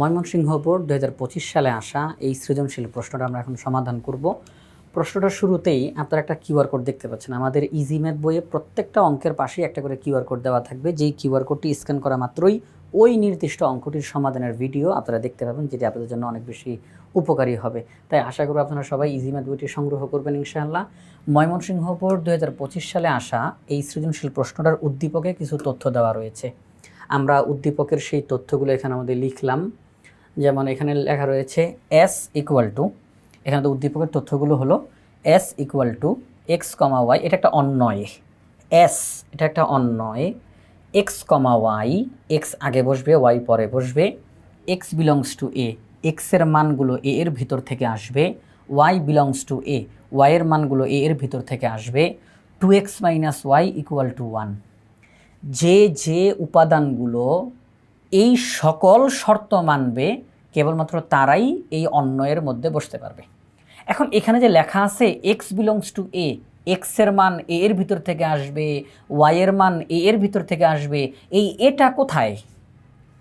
Mymensingh board দু হাজার পঁচিশ সালে আসা এই সৃজনশীল প্রশ্নটা আমরা এখন সমাধান করব। প্রশ্নটার শুরুতেই আপনারা একটা কিউআর কোড দেখতে পাচ্ছেন। আমাদের ইজি ম্যাথ বইয়ে প্রত্যেকটা অঙ্কের পাশেই একটা করে কিউআর কোড দেওয়া থাকবে। যেই কিউআর কোডটি স্ক্যান করা মাত্রই ওই নির্দিষ্ট অঙ্কটির সমাধানের ভিডিও আপনারা দেখতে পাবেন, যেটি আপনাদের জন্য অনেক বেশি উপকারী হবে। তাই আশা করি আপনারা সবাই ইজি ম্যাথ বইটি সংগ্রহ করবেন ইনশাআল্লাহ। ময়মনসিংহ বোর্ড দু হাজার পঁচিশ সালে আসা এই সৃজনশীল প্রশ্নটার উদ্দীপকে কিছু তথ্য দেওয়া রয়েছে। আমরা উদ্দীপকের সেই তথ্যগুলো এখানে আমাদের লিখলাম। যেমন এখানে লেখা রয়েছে এস ইকুয়াল টু এখানে তো উদ্দীপকের তথ্যগুলো হলো S equal to X comma Y এটা একটা অন্যয় এস এটা একটা অন্যয় এক্স কমা ওয়াই এক্স আগে বসবে ওয়াই পরে বসবে। এক্স বিলংস টু এ এক্সের মানগুলো এ এর ভিতর থেকে আসবে। ওয়াই বিলংস টু এ ওয়াইয়ের মানগুলো এ এর ভিতর থেকে আসবে। Two X minus Y equal to one যে যে উপাদানগুলো এই সকল শর্ত মানবে কেবলমাত্র তারাই এই অন্যয়ের মধ্যে বসতে পারবে। এখন এখানে যে লেখা আছে এক্স বিলংস টু এ এক্সের মান এ এর ভিতর থেকে আসবে ওয়াইয়ের মান এ এর ভিতর থেকে আসবে, এই এটা কোথায়?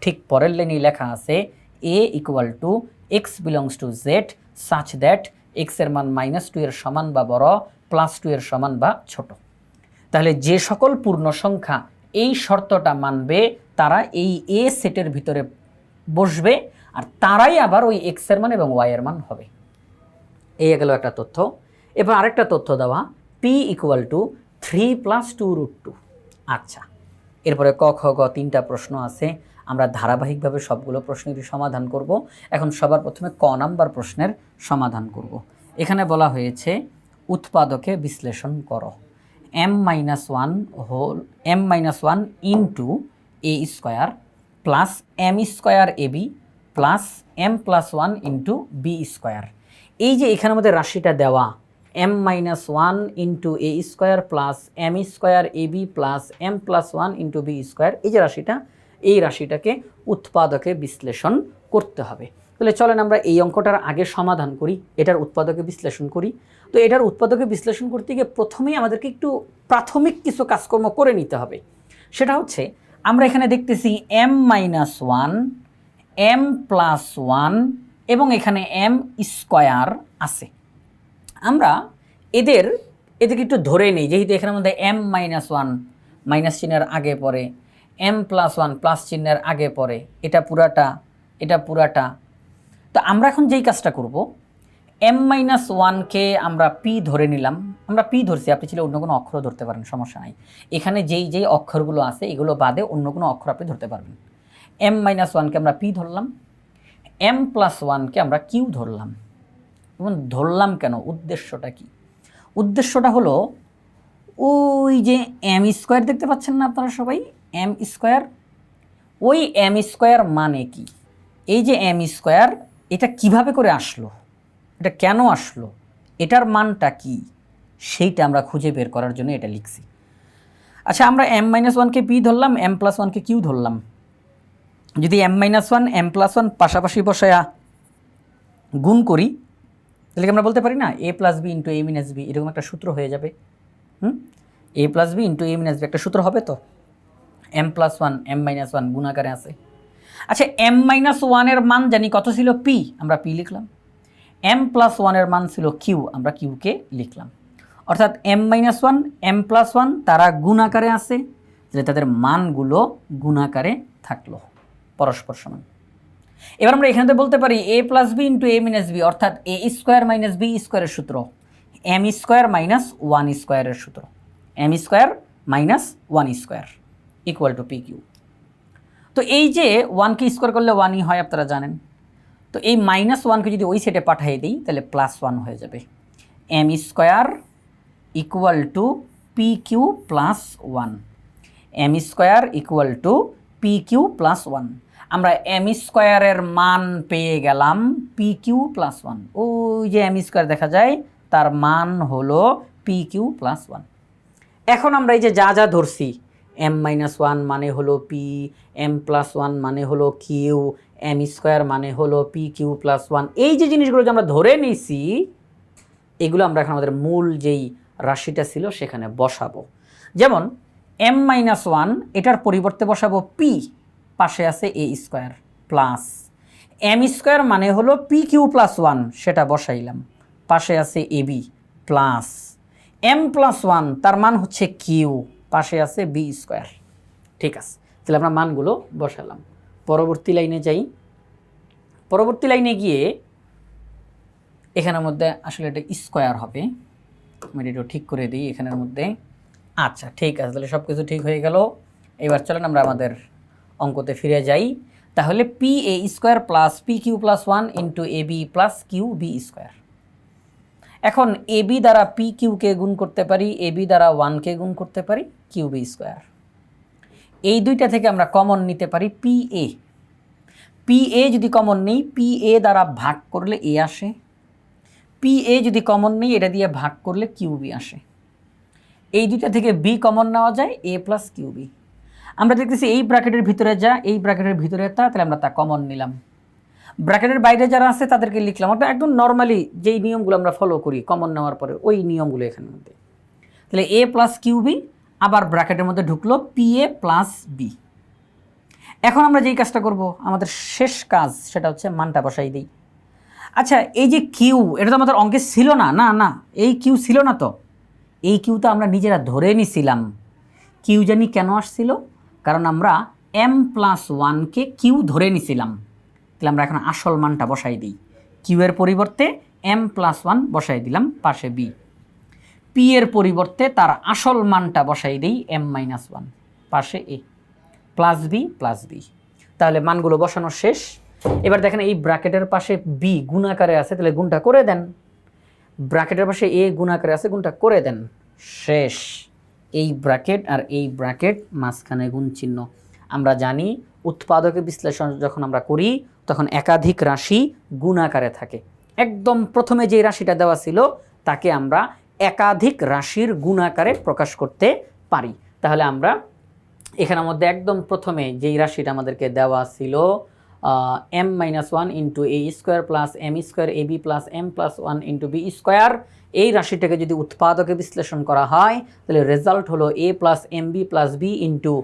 ঠিক পরের লাইনে লেখা আছে A equal to X belongs to Z such that এক্সের মান মাইনাস টু এর সমান বা বড় প্লাস টু এর সমান বা ছোট। তাহলে যে সকল পূর্ণ সংখ্যা এই শর্তটা মানবে তারা এই এ সেটের ভিতরে বসবে আর তারাই আবার ওই এক্সের মান এবং ওয়াইয়ের মান হবে। এই গেল একটা তথ্য। এবার আরেকটা তথ্য দেওয়া P equal to three plus two root two আচ্ছা এরপরে ক, খ, গ তিনটা প্রশ্ন আছে। আমরা ধারাবাহিকভাবে সবগুলো প্রশ্নেরই সমাধান করব। এখন সবার প্রথমে ক নাম্বার প্রশ্নের সমাধান করব। এখানে বলা হয়েছে, উৎপাদকে বিশ্লেষণ করো। M minus one whole M minus one into A square plus M square A B plus M plus one into B square এই যে এখানে আমাদের রাশিটা দেওয়া M minus one into A square plus M square A B plus M plus one into B square এই যে রাশিটা, এই রাশিটাকে উৎপাদকে বিশ্লেষণ করতে হবে। তাহলে চলেন আমরা এই অঙ্কটার আগে সমাধান করি, এটার উৎপাদকে বিশ্লেষণ করি। তো এটার উৎপাদকে বিশ্লেষণ করতে গিয়ে প্রথমেই আমাদেরকে একটু প্রাথমিক কিছু কাজকর্ম করে নিতে হবে। সেটা হচ্ছে আমরা এখানে দেখতেছি M minus one M plus one এবং এখানে এম স্কোয়ার আছে। আমরা এদের, এদেরকে একটু ধরে নিই, যেহেতু এখানে মধ্যে এম মাইনাস ওয়ান মাইনাস চিহ্নের আগে পড়ে এম প্লাস ওয়ান প্লাস চিহ্নের আগে পড়ে, এটা পুরাটা এটা পুরাটা। তো আমরা এখন যেই কাজটা করব এম মাইনাস ওয়ানকে আমরা পি ধরে নিলাম। আমরা পি ধরছি, আপনি ছিল অন্য কোনো অক্ষর ধরতে পারেন, সমস্যা নাই। এখানে যেই যেই অক্ষরগুলো আছে, এগুলো বাদে অন্য কোনো অক্ষর আপনি ধরতে পারবেন। এম মাইনাস ওয়ানকে আমরা পি ধরলাম। এম প্লাস ওয়ানকে আমরা কিউ ধরলাম। এবং ধরলাম কেন? উদ্দেশ্যটা কি? উদ্দেশ্যটা হলো, ওই যে এম স্কোয়ার দেখতে পাচ্ছেন না আপনারা সবাই? এম স্কোয়ার ওই এম স্কোয়ার মানে কি? এই যে এম স্কোয়ার এটা কীভাবে করে আসলো? এটা কেন আসলো? এটার মানটা কি? সেইটা আমরা খুঁজে বের করার জন্য এটা লিখছি। আচ্ছা আমরা এম মাইনাস ওয়ানকে পি ধরলাম এম প্লাস ওয়ানকে কিউ ধরলাম। যদি M minus one M plus one পাশাপাশি বসায়া গুণ করি, তাহলে আমরা বলতে পারি না? A plus B into A minus B এরকম একটা সূত্র হয়ে যাবে। হুম? A plus B into A minus B একটা সূত্র হবে তো? M plus one M minus one গুণাকারে আছে। আচ্ছা এম মাইনাস ওয়ানের মান জানি কত ছিল? পি আমরা পি লিখলাম। এম প্লাস ওয়ানের মান ছিল কিউ আমরা কিউকে লিখলাম। অর্থাৎ M minus one M plus one তারা গুণাকারে আছে, তাহলে তাদের মানগুলো গুণাকারে থাকল, পরস্পর সমান। এবার আমরা এখানে বলতে পারি A plus B into A minus B অর্থাৎ এ স্কোয়ার মাইনাস বি স্কোয়ারের সূত্র এম স্কোয়ার মাইনাস ওয়ান স্কোয়ারের সূত্র M square minus one square equal to P Q তো এই যে ওয়ানকে স্কোয়ার করলে ওয়ানই হয় আপনারা জানেন তো এই মাইনাস ওয়ানকে যদি ওই সেটে পাঠিয়ে দিই, তাহলে প্লাস ওয়ান হয়ে যাবে। M square equal to P Q plus one M square equal to P Q plus one আমরা এম স্কোয়ারের মান পেয়ে গেলাম পি কিউ প্লাস ওয়ান ওই যে এম স্কোয়ার দেখা যায়, তার মান হলো পি কিউ প্লাস ওয়ান এখন আমরা এই যে যা যা ধরছি এম মাইনাস ওয়ান মানে হলো পি এম প্লাস ওয়ান মানে হলো কিউ এম স্কোয়ার মানে হলো পি কিউ প্লাস ওয়ান এই যে জিনিসগুলো যে আমরা ধরে নিছি, এগুলো আমরা এখন আমাদের মূল যেই রাশিটা ছিল সেখানে বসাবো। যেমন এম মাইনাস ওয়ান এটার পরিবর্তে বসাবো পি পাশে আছে A square plus M square মানে হলো পি কিউ প্লাস ওয়ান সেটা বসাইলাম। পাশে আছে A B plus M plus one তার মান হচ্ছে কিউ পাশে আছে বি স্কোয়ার ঠিক আছে, তাহলে আমরা মানগুলো বসালাম। পরবর্তী লাইনে যাই। পরবর্তী লাইনে গিয়ে এখানের মধ্যে আসলে এটা স্কোয়ার হবে। আমি এটা ঠিক করে দিই এখানের মধ্যে। আচ্ছা ঠিক আছে, তাহলে সব কিছু ঠিক হয়ে গেল। এবার চলেন আমরা আমাদের অঙ্কতে ফিরে যাই। তাহলে P A square plus P Q plus one into A B plus Q B square এখন এ বি দ্বারা পি কিউকে গুণ করতে পারি এ বি দ্বারা ওয়ানকে গুণ করতে পারি কিউ বি স্কোয়ার এই দুইটা থেকে আমরা কমন নিতে পারি পি এ পি এ যদি কমন নেই পি এ দ্বারা ভাগ করলে এ আসে। পি এ যদি কমন নেই, এটা দিয়ে ভাগ করলে কিউবি আসে। এই দুইটা থেকে বি কমন নেওয়া যায় এ প্লাস কিউবি আমরা দেখতেছি এই ব্র্যাকেটের ভিতরে যা, এই ব্র্যাকেটের ভিতরে তা, তাহলে আমরা তা কমন নিলাম। ব্র্যাকেটের বাইরে যারা আছে, তাদেরকে লিখলাম। অর্থাৎ একদম নর্মালি যেই নিয়মগুলো আমরা ফলো করি কমন নেওয়ার পরে, ওই নিয়মগুলো এখানের মধ্যে। তাহলে এ প্লাস কিউ বি আবার ব্র্যাকেটের মধ্যে ঢুকলো পি এ প্লাস বি এখন আমরা যেই কাজটা করব, আমাদের শেষ কাজ সেটা হচ্ছে মানটা বসাই দিই। আচ্ছা এই যে কিউ এটা তো আমাদের অঙ্কে ছিল না না না, এই কিউ ছিল না তো। এই কিউ তো আমরা নিজেরা ধরে নিছিলাম। কিউ জানি কেন আসছিল? কারণ আমরা এম প্লাস ওয়ানকে কিউ ধরে নিছিলাম। তাহলে আমরা এখন আসল মানটা বসাই দিই। কিউ এর পরিবর্তে এম প্লাস ওয়ান বসাই দিলাম পাশে বি পি এর পরিবর্তে তার আসল মানটা বসাই দিই এম মাইনাস ওয়ান পাশে A plus B plus B তাহলে মানগুলো বসানো শেষ। এবার দেখেন এই ব্র্যাকেটের পাশে বি গুণাকারে আছে, তাহলে গুণটা করে দেন। ব্র্যাকেটের পাশে এ গুণাকারে আছে, গুণটা করে দেন। শেষ। এই ব্র্যাকেট আর এই ব্র্যাকেট মাঝখানে গুণ চিহ্ন। আমরা জানি উৎপাদকের বিশ্লেষণ যখন আমরা করি, তখন একাধিক রাশি গুণাকারে থাকে। একদম প্রথমে যে রাশিটা দেওয়া ছিল, তাকে আমরা একাধিক রাশির গুণাকারে প্রকাশ করতে পারি। তাহলে আমরা এখানের মধ্যে একদম প্রথমে যেই রাশিটা আমাদেরকে দেওয়া ছিল M minus one into A square plus M square A B plus M plus one into B square এই রাশিটাকে যদি উৎপাদকে বিশ্লেষণ করা হয়, তাহলে রেজাল্ট হলো A plus M B plus B into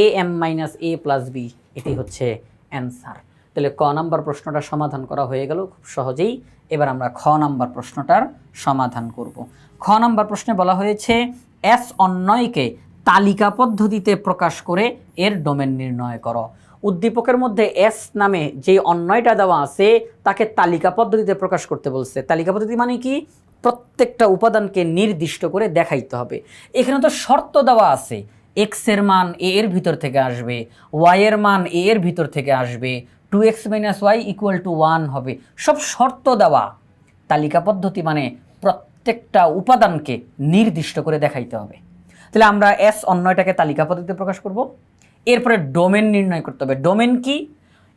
A M minus A plus B এটি হচ্ছে অ্যান্সার তাহলে ক নাম্বার প্রশ্নটা সমাধান করা হয়ে গেল, খুব সহজেই। এবার আমরা খ নাম্বার প্রশ্নটার সমাধান করব। খ নাম্বার প্রশ্নে বলা হয়েছে, এস অন্যয়কে তালিকা পদ্ধতিতে প্রকাশ করে এর ডোমেন নির্ণয় করো। উদ্দীপকের মধ্যে এস নামে যে অন্যয়টা দেওয়া আছে, তাকে তালিকা পদ্ধতিতে প্রকাশ করতে বলছে। তালিকা পদ্ধতি মানে কি? প্রত্যেকটা উপাদানকে নির্দিষ্ট করে দেখাইতে হবে। এখানে তো শর্ত দেওয়া আছে এক্সের মান এ এর ভিতর থেকে আসবে, ওয়াই এর মান এ এর ভিতর থেকে আসবে। Two X minus Y equal to one হবে। সব শর্ত দেওয়া। তালিকা পদ্ধতি মানে প্রত্যেকটা উপাদানকে নির্দিষ্ট করে দেখাইতে হবে। তাহলে আমরা এস অন্যয়টাকে তালিকা পদ্ধতিতে প্রকাশ করব। এরপরে ডোমেন নির্ণয় করতে হবে। ডোমেন কি?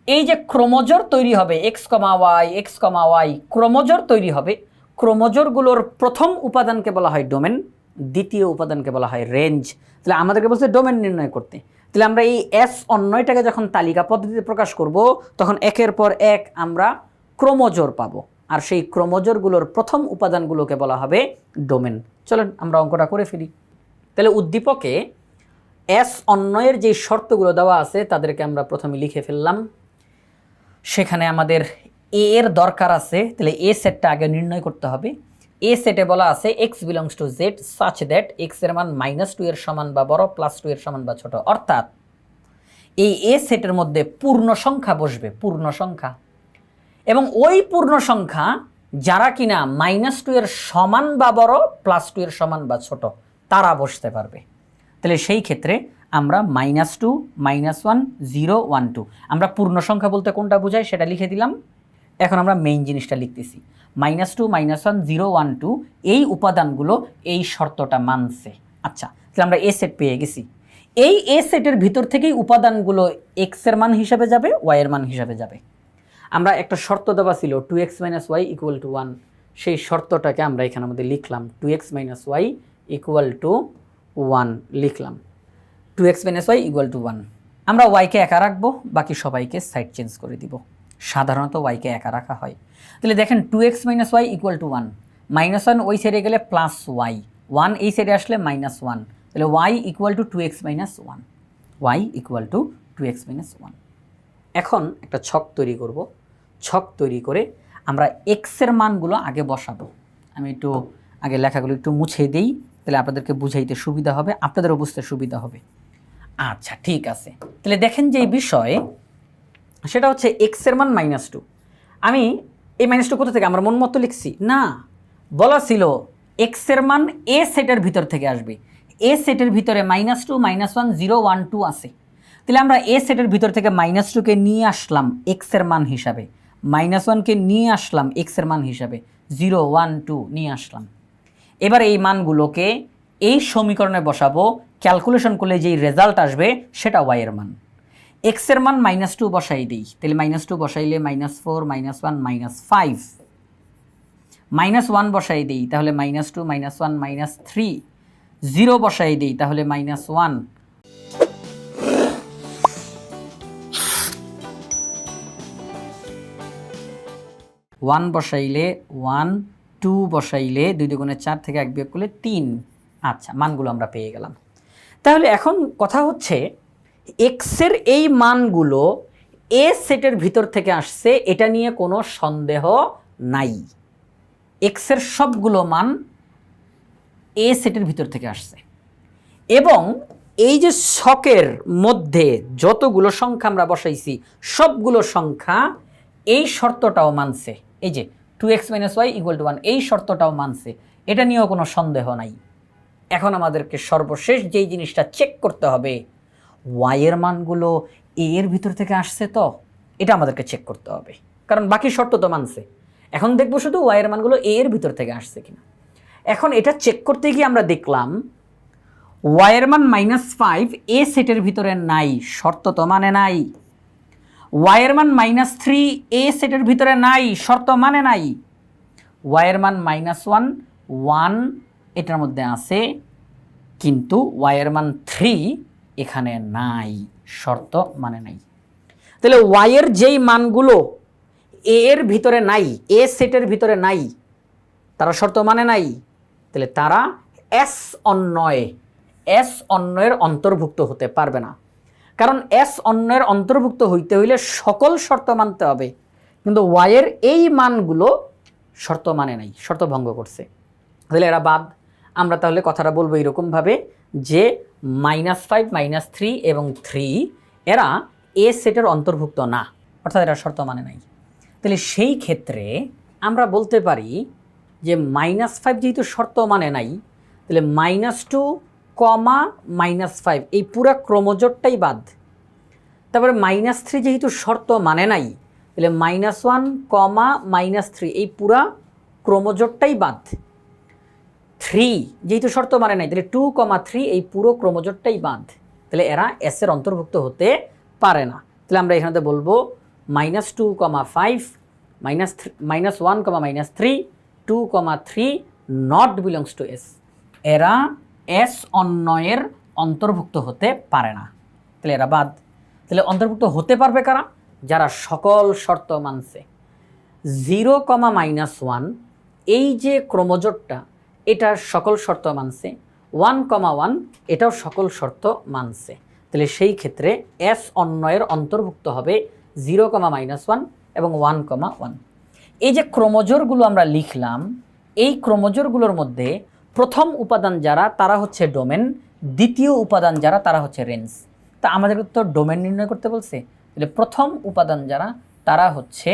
এই যে ক্রোমোজোর তৈরি হবে X comma Y X comma Y ক্রোমোজোর তৈরি হবে। ক্রোমোজোরগুলোর প্রথম উপাদানকে বলা হয় ডোমেন দ্বিতীয় উপাদানকে বলা হয় রেঞ্জ তাহলে আমাদেরকে বলছে ডোমেন নির্ণয় করতে। তাহলে আমরা এই এস অন্যয়টাকে যখন তালিকা পদ্ধতিতে প্রকাশ করব, তখন একের পর এক আমরা ক্রোমোজোর পাবো। আর সেই ক্রোমোজোরগুলোর প্রথম উপাদানগুলোকে বলা হবে ডোমেন। চলেন আমরা অঙ্কটা করে ফেলি। তাহলে উদ্দীপকে এস অন্যয়ের যে শর্তগুলো দেওয়া আছে, তাদেরকে আমরা প্রথমে লিখে ফেললাম। সেখানে আমাদের এ এর দরকার আছে। তাহলে এ সেটটা আগে নির্ণয় করতে হবে। এ সেটে বলা আছে X belongs to Z such that এক্সের মান মাইনাস টু এর সমান বা বড় প্লাস টু এর সমান বা ছোট। অর্থাৎ, এই এ সেটের মধ্যে পূর্ণ সংখ্যা বসবে, পূর্ণ সংখ্যা। এবং ওই পূর্ণ সংখ্যা যারা কিনা মাইনাস টু এর সমান বা বড় প্লাস টু এর সমান বা ছোট, তারা বসতে পারবে। তাহলে সেই ক্ষেত্রে আমরা minus two minus one zero one two আমরা পূর্ণ সংখ্যা বলতে কোনটা বোঝাই সেটা লিখে দিলাম। এখন আমরা মেইন জিনিসটা লিখতেছি। Minus two minus one zero one two এই উপাদানগুলো এই শর্তটা মানছে। আচ্ছা তাহলে আমরা এ সেট পেয়ে গেছি। এই এ সেটের ভিতর থেকেই উপাদানগুলো এক্সের মান হিসাবে যাবে ওয়াইয়ের মান হিসাবে যাবে। আমরা একটা শর্ত দেওয়া ছিল two X minus Y equal to one সেই শর্তটাকে আমরা এখানে মধ্যে লিখলাম two X minus Y equal to one লিখলাম। Two X minus Y equal to one আমরা ওয়াইকে একা রাখব, বাকি সবাইকে সাইড চেঞ্জ করে দিব। সাধারণত ওয়াইকে একা রাখা হয়। তাহলে দেখেন two X minus Y equal to one minus one ওই সাইডে গেলে প্লাস ওয়াই ওয়ান এই সাইডে আসলে মাইনাস ওয়ান তাহলে Y equal to two X minus one Y equal to two X minus one এখন একটা ছক তৈরি করব। ছক তৈরি করে আমরা এক্সের মানগুলো আগে বসাবো। আমি একটু আগে লেখাগুলো একটু মুছে দিই, তাহলে আপনাদেরকে বুঝাইতে সুবিধা হবে, আপনাদেরও বুঝতে সুবিধা হবে। আচ্ছা ঠিক আছে। তাহলে দেখেন যে এই বিষয় সেটা হচ্ছে এক্সের মান মাইনাস টু আমি এই মাইনাস টু কোথা থেকে? আমার মন মতো লিখছি। না, বলা ছিল এক্সের মান এ সেটের ভিতর থেকে আসবে। এ সেটের ভিতরে minus two minus one zero one two আছে। তাহলে আমরা এ সেটের ভিতর থেকে মাইনাস টুকে নিয়ে আসলাম এক্সের মান হিসাবে। মাইনাস ওয়ানকে নিয়ে আসলাম এক্সের মান হিসাবে। জিরো ওয়ান টু নিয়ে আসলাম। এবার এই মানগুলোকে এই সমীকরণে বসাবো। ক্যালকুলেশন করলে যেই রেজাল্ট আসবে, সেটা ওয়াইয়ের মান। এক্সের মান মাইনাস টু বসাই দিই। তাহলে minus two বসাইলে minus four minus one minus five minus one বসাই দিই, তাহলে minus two minus one minus three zero বসাই দিই, তাহলে মাইনাস ওয়ান ওয়ান বসাইলে ওয়ান টু বসাইলে দুই দুগুণে চার থেকে এক বিয়োগ করলে তিন। আচ্ছা মানগুলো আমরা পেয়ে গেলাম। তাহলে এখন কথা হচ্ছে এক্সের এই মানগুলো এ সেটের ভিতর থেকে আসছে, এটা নিয়ে কোনো সন্দেহ নাই। এক্সের সবগুলো মান এ সেটের ভিতর থেকে আসছে। এবং এই যে শকের মধ্যে যতগুলো সংখ্যা আমরা বসাইছি, সবগুলো সংখ্যা এই শর্তটাও মানছে। এই যে two X minus Y equal to one এই শর্তটাও মানছে। এটা নিয়েও কোনো সন্দেহ নাই। এখন আমাদেরকে সর্বশেষ যেই জিনিসটা চেক করতে হবে ওয়াইয়ের মানগুলো এ এর ভিতর থেকে আসছে তো, এটা আমাদেরকে চেক করতে হবে। কারণ বাকি শর্ত তো মানছে। এখন দেখব শুধু ওয়াইয়ের মানগুলো এ এর ভিতর থেকে আসছে কিনা। এখন এটা চেক করতে গিয়ে আমরা দেখলাম, ওয়াইয়ের মান মাইনাস ফাইভ এ সেটের ভিতরে নাই, শর্ত তো মানে নাই। ওয়াইয়ের মান মাইনাস থ্রি এ সেটের ভিতরে নাই, শর্ত মানে নাই। ওয়াইয়ের মান মাইনাস ওয়ান ওয়ান এটার মধ্যে আছে, কিন্তু ওয়াইয়ের মান থ্রি এখানে নাই, শর্ত মানে নাই। তাহলে ওয়াইয়ের যেই মানগুলো এ এর ভিতরে নাই এ সেটের ভিতরে নাই, তারা শর্ত মানে নাই? তাহলে তারা এস অন্যয় এস অন্যয়ের অন্তর্ভুক্ত হতে পারবে না। কারণ এস অন্যয়ের অন্তর্ভুক্ত হইতে হইলে সকল শর্ত মানতে হবে। কিন্তু ওয়াইয়ের এই মানগুলো শর্ত মানে নাই, শর্ত ভঙ্গ করছে। তাহলে এরা বাদ। আমরা তাহলে কথাটা বলব এরকমভাবে যে মাইনাস ফাইভ মাইনাস থ্রি এবং থ্রি এরা এ সেটের অন্তর্ভুক্ত না। অর্থাৎ এরা শর্ত মানে নাই। তাহলে সেই ক্ষেত্রে আমরা বলতে পারি যে মাইনাস ফাইভ যেহেতু শর্ত মানে নাই, তাহলে minus two comma minus five এই পুরা ক্রমজোটটাই বাদ। তারপরে মাইনাস থ্রি যেহেতু শর্ত মানে নাই, তাহলে minus one comma minus three এই পুরা ক্রমজোটটাই বাদ। থ্রি, যেহেতু শর্ত মানে নাই, তাহলে টু কমা থ্রি এই পুরো ক্রমজোটটাই বাঁধ। তাহলে এরা এস এর অন্তর্ভুক্ত হতে পারে না। তাহলে আমরা এখানে বলব minus two comma five minus three minus one comma minus three two comma three not belongs to S এরা এস অন্যয়ের অন্তর্ভুক্ত হতে পারে না। তাহলে এরা বাদ তাহলে অন্তর্ভুক্ত হতে পারবে কারা? যারা সকল শর্ত মানছে। জিরো কমা মাইনাস ওয়ান এই যে ক্রমজোটটা এটা সকল শর্ত মানছে। ওয়ান কমা ওয়ান, এটাও সকল শর্ত মানছে। তাহলে সেই ক্ষেত্রে এস অন্যয়ের অন্তর্ভুক্ত হবে জিরো কমা মাইনাস ওয়ান এবং ওয়ান কমা ওয়ান। এই যে ক্রমজোরগুলো আমরা লিখলাম, এই ক্রমজোরগুলোর মধ্যে প্রথম উপাদান যারা, তারা হচ্ছে ডোমেন, দ্বিতীয় উপাদান যারা, তারা হচ্ছে রেঞ্জ। তা আমাদের তো ডোমেন নির্ণয় করতে বলছে। তাহলে প্রথম উপাদান যারা, তারা হচ্ছে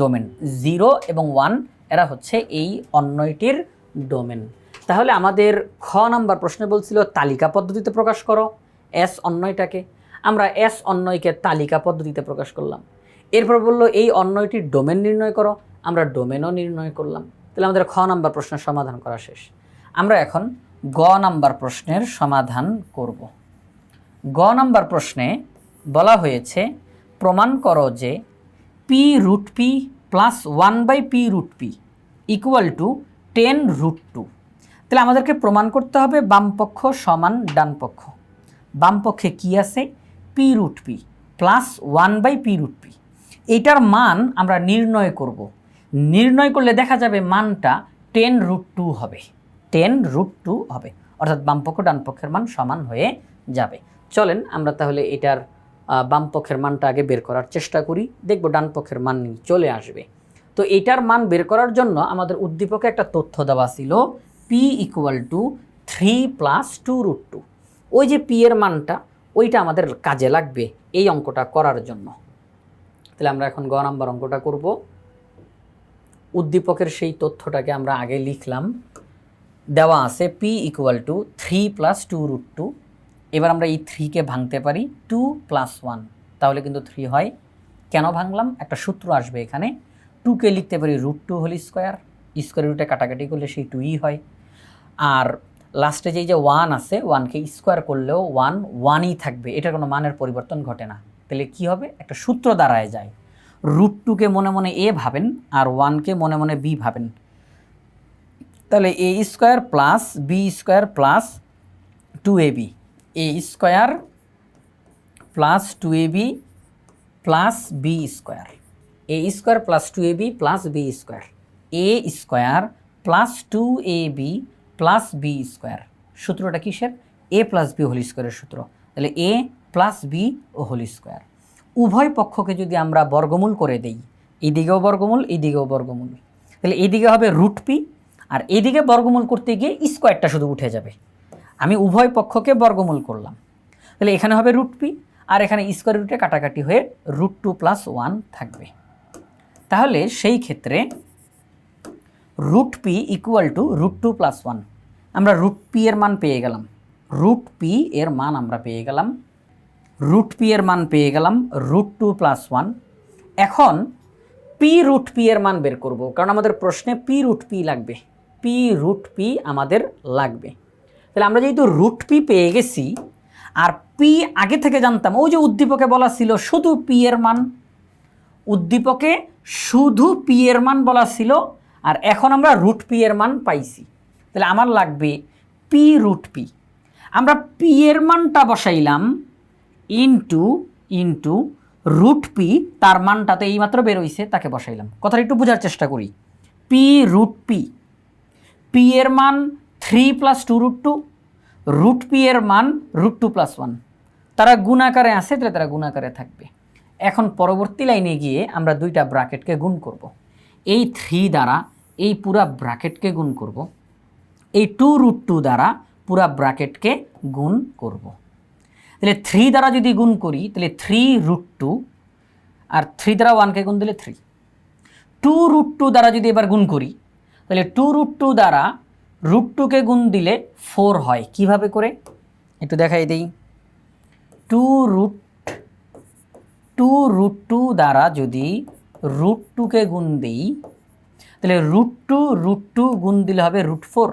ডোমেন। জিরো এবং ওয়ান, এরা হচ্ছে এই অন্যয়টির ডোমেন। তাহলে আমাদের খ নাম্বার প্রশ্নে বলছিল, তালিকা পদ্ধতিতে প্রকাশ করো, এস অন্যয়টাকে। আমরা এস অন্যয়কে তালিকা পদ্ধতিতে প্রকাশ করলাম। এরপর বলল, এই অন্যয়টির ডোমেন নির্ণয় করো। আমরা ডোমেনও নির্ণয় করলাম। তাহলে আমাদের খ নাম্বার প্রশ্নের সমাধান করা শেষ। আমরা এখন গ নাম্বার প্রশ্নের সমাধান করব। গ নাম্বার প্রশ্নে বলা হয়েছে, প্রমাণ করো যে P root P plus one by P root P equal to ten root two. তাহলে আমাদেরকে প্রমাণ করতে হবে বামপক্ষ সমান ডানপক্ষ বামপক্ষে কি আছে? P root P plus one by P root P এইটার মান আমরা নির্ণয় করব। নির্ণয় করলে দেখা যাবে মানটা টেন রুট টু হবে। টেন রুট টু হবে। অর্থাৎ বামপক্ষ ডানপক্ষের মান সমান হয়ে যাবে। চলেন আমরা তাহলে এটার আহ, বাম পক্ষের মানটা আগে বের করার চেষ্টা করি। দেখব ডান পক্ষের মান চলে আসবে। তো এটার মান বের করার জন্য আমাদের উদ্দীপকে একটা তথ্য দেওয়া ছিল P equal to three plus two root two ওই যে পি এর মানটা, ওইটা আমাদের কাজে লাগবে এই অঙ্কটা করার জন্য। তাহলে আমরা এখন গ নাম্বার অঙ্কটা করব। উদ্দীপকের সেই তথ্যটাকে আমরা আগে লিখলাম। দেওয়া আছে P equal to three plus two root two এবার আমরা এই থ্রিকে ভাঙতে পারি টু প্লাস ওয়ান তাহলে কিন্তু থ্রি হয়। কেন ভাঙলাম? একটা সূত্র আসবে এখানে। টুকে লিখতে পারি root two whole square square রুটে কাটাকাটি করলে সেই টুই হয়। আর লাস্টে যেই যে ওয়ান আছে ওয়ানকে স্কোয়ার করলেও ওয়ান ওয়ানই থাকবে এটার কোনো মানের পরিবর্তন ঘটে না। তাহলে কি হবে? একটা সূত্র দাঁড়ায় যায়। রুট টুকে মনে মনে এ ভাবেন আর ওয়ানকে মনে মনে বি ভাবেন। তাহলে A square plus B square plus two A B A square plus two A B plus B square A square plus two A B plus B square A square plus two A B plus B square সূত্রটা কিসের? এ plus B whole স্কোয়ারের সূত্র। তাহলে এ plus B ও whole square উভয় পক্ষকে যদি আমরা বর্গমূল করে দেই এইদিকেও বর্গমূল এইদিকেও বর্গমূল। তাহলে এইদিকে হবে রুট পি আর এইদিকে বর্গমূল করতে গিয়ে স্কোয়ারটা শুধু উঠে যাবে। আমি উভয় পক্ষকে বর্গমূল করলাম। তাহলে এখানে হবে রুট পি আর এখানে স্কোয়ার রুটে কাটাকাটি হয়ে রুট টু প্লাস ওয়ান থাকবে। তাহলে সেই ক্ষেত্রে root P equal to root two plus one আমরা রুট পি এর মান পেয়ে গেলাম। রুট পি এর মান আমরা পেয়ে গেলাম। রুট পি এর মান পেয়ে গেলাম রুট টু প্লাস ওয়ান এখন পি রুট পি এর মান বের করব, কারণ আমাদের প্রশ্নে পি রুট পি লাগবে। পি রুট পি আমাদের লাগবে। তাহলে আমরা যেহেতু রুট পি পেয়ে গেছি, আর পি আগে থেকে জানতাম, ওই যে উদ্দীপকে বলা ছিল, শুধু পি এর মান। উদ্দীপকে শুধু পি এর মান বলা ছিল আর এখন আমরা রুট পি এর মান পাইছি। তাহলে আমার লাগবে পি রুট পি। আমরা পি এর মানটা বসাইলাম ইনটু ইনটু রুট পি, তার মানটাতে এইমাত্র বেরোইছে তাকে বসাইলাম। কথাটা একটু বোঝার চেষ্টা করি। P root P. পি এর মান three plus two root two, root P এর মান রুট টু প্লাস ওয়ান। তারা গুণাকারে আছে, তাহলে তারা গুণাকারে থাকবে। এখন পরবর্তী লাইনে গিয়ে আমরা দুইটা ব্র্যাকেটকে গুণ করব। এই থ্রি দ্বারা এই পুরা ব্র্যাকেটকে গুণ করব। এই টু রুট টু দ্বারা পুরা ব্র্যাকেটকে গুণ করব। তাহলে থ্রি দ্বারা যদি গুণ করি, তাহলে থ্রি রুট টু আর থ্রি দ্বারা ওয়ানকে গুণ দিলে থ্রি টু রুট টু দ্বারা যদি এবার গুণ করি, তাহলে টু রুট টু দ্বারা রুট টুকে গুণ দিলে ফোর হয় কীভাবে করে একটু দেখাই দিই two root two root two দ্বারা যদি রুট টুকে গুণ দিই, তাহলে রুট টু রুট টু গুণ দিলে হবে root four.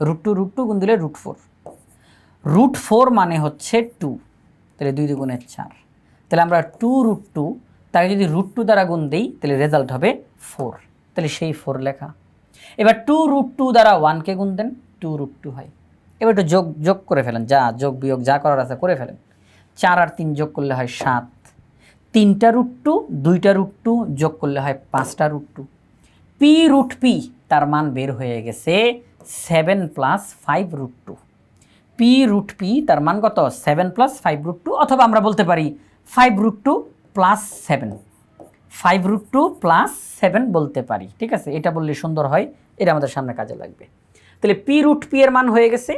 Root two root two গুণ দিলে রুট ফোর। রুট ফোর মানে হচ্ছে টু, তাহলে দুই দুগুণের চার। তাহলে আমরা টু রুট টু তাকে যদি রুট টু দ্বারা গুণ দিই, তাহলে রেজাল্ট হবে ফোর। তাহলে সেই ফোর লেখা। এবার টু রুট টু দ্বারা ওয়ানকে গুণ দেন, টু রুট টু হয়। এবার একটু যোগ যোগ করে ফেলেন, যা যোগ বিয়োগ যা করার আছে করে ফেলেন। চার আর তিন যোগ করলে হয় সাত তিনটা রুট টু দুইটা রুট টু যোগ করলে হয় পাঁচটা root two P root P তার মান বের হয়ে গেছে seven plus five root two P root P তার মান কত? Seven plus five root two অথবা আমরা বলতে পারি five root two plus seven five root two plus seven বলতে পারি, ঠিক আছে? এটা বললে সুন্দর হয়, এটা আমাদের সামনে কাজে লাগবে। তাহলে পি রুট পি এর মান হয়ে গেছে।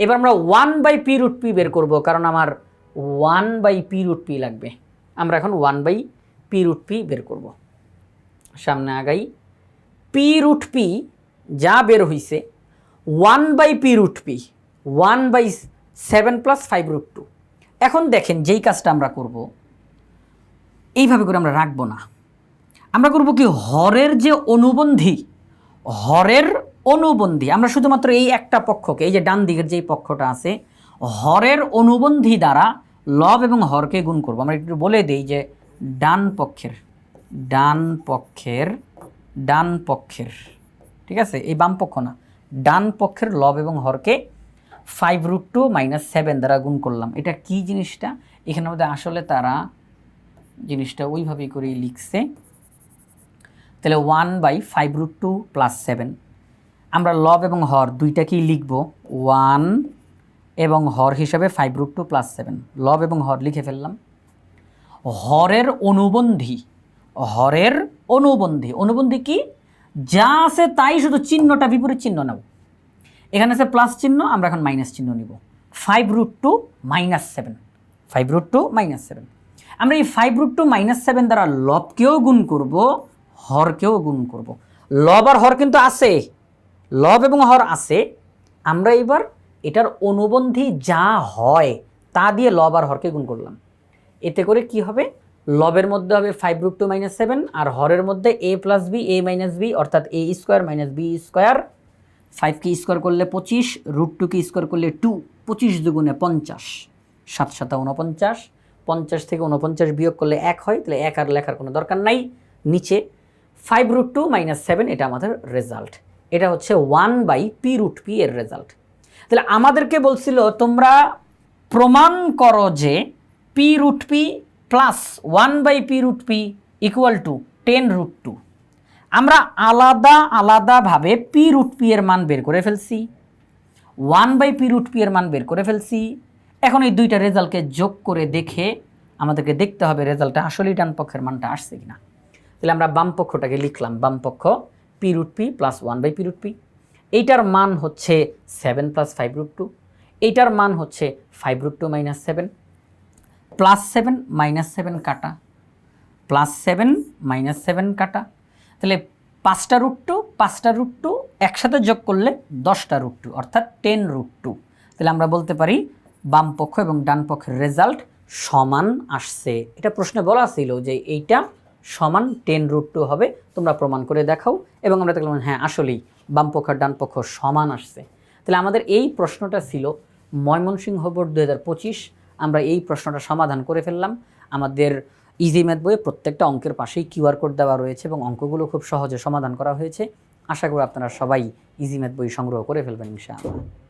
এবার আমরা one by P root P বের করব, কারণ আমার one by P root P লাগবে। আমরা এখন one by P root P বের করব। সামনে আগাই। পি রুট পি যা বের হইছে one by P root P one by seven plus five root two এখন দেখেন যেই কাজটা আমরা করব, এইভাবে করে আমরা রাখব না। আমরা করব কি, হরের যে অনুবন্ধী, হরের অনুবন্ধী, আমরা শুধুমাত্র এই একটা পক্ষকে, এই যে ডান দিকের যেই পক্ষটা আছে, হরের অনুবন্ধী দ্বারা লব এবং হরকে গুণ করব। আমরা একটু বলে দিই যে ডান পক্ষের ডান পক্ষের ডান পক্ষের, ঠিক আছে? এই বাম পক্ষ না। ডান পক্ষের লব এবং হরকে five root two minus seven দ্বারা গুণ করলাম। এটা কি জিনিসটা? এখানের মধ্যে আসলে তারা জিনিসটা ওইভাবেই করেই লিখছে। তাহলে one by five root two plus seven আমরা লব এবং হর দুইটাকেই লিখব। ওয়ান এবং হর হিসাবে five root two plus seven লব এবং হর লিখে ফেললাম। হরের অনুবন্ধী। হরের অনুবন্ধী। অনুবন্ধী কি? যা আছে তাই শুধু চিহ্নটা বিপরীত চিহ্ন নাও। এখানে আছে প্লাস চিহ্ন, আমরা এখন মাইনাস চিহ্ন নিব। Five root two minus seven five root two minus seven আমরা এই five root two minus seven দ্বারা লবকেও গুণ করব, হরকেও গুণ করব। লব আর হর কিন্তু আছে। লব এবং হর আছে। আমরা এবার এটার অনুবন্ধী যা হয়, তা দিয়ে লব আর হরকে গুণ করলাম। এতে করে কি হবে? লবের মধ্যে হবে five root two minus seven আর হরের মধ্যে A plus B A minus B অর্থাৎ A square minus B square ফাইভকে square করলে পঁচিশ রুট টুকে স্কোয়ার করলে টু পঁচিশ দুগুণে পঞ্চাশ, সাত সাতা উনপঞ্চাশ পঞ্চাশ থেকে উনপঞ্চাশ বিয়োগ করলে এক হয়, তাহলে এক আর লেখার কোনো দরকার নাই। নিচে five root two minus seven এটা আমাদের রেজাল্ট এটা হচ্ছে one by P root P এর রেজাল্ট তাহলে আমাদেরকে বলছিল, তোমরা প্রমাণ করো যে P root P plus one by P root P equal to ten root two আমরা আলাদা আলাদাভাবে পি রুট পি এর মান বের করে ফেলছি one by P root P এর মান বের করে ফেলছি। এখন এই দুইটা রেজাল্টকে যোগ করে দেখে আমাদেরকে দেখতে হবে রেজাল্টটা আসলেই ডান পক্ষের মানটা আসছে কিনা। তাহলে আমরা বাম পক্ষটাকে লিখলাম, বাম পক্ষ P root P plus one by P root P এইটার মান হচ্ছে seven plus five root two এইটার মান হচ্ছে five root two minus seven plus seven minus seven কাটা প্লাস সেভেন মাইনাস সেভেন কাটা, তাহলে পাঁচটা রুট টু পাঁচটা রুট টু একসাথে যোগ করলে দশটা রুট টু অর্থাৎ টেন রুট টু তাহলে আমরা বলতে পারি বাম পক্ষ এবং ডান পক্ষের রেজাল্ট সমান আসছে। এটা প্রশ্নে বলা ছিল যে এইটা সমান টেন রুট টু হবে, তোমরা প্রমাণ করে দেখাও, এবং আমরা দেখলাম হ্যাঁ আসলেই বাম পক্ষ ডান পক্ষ সমান আসছে। তাহলে আমাদের এই প্রশ্নটা ছিল ময়মনসিংহ বোর্ড দু হাজার পঁচিশ। আমরা এই প্রশ্নটা সমাধান করে ফেললাম। আমাদের ইজি ম্যাথ বইয়ে প্রত্যেকটা অঙ্কের পাশেই কিউআর কোড দেওয়া রয়েছে এবং অঙ্কগুলো খুব সহজে সমাধান করা হয়েছে। আশা করি আপনারা সবাই ইজি ম্যাথ বই সংগ্রহ করে ফেলবেন ইনশাআল্লাহ।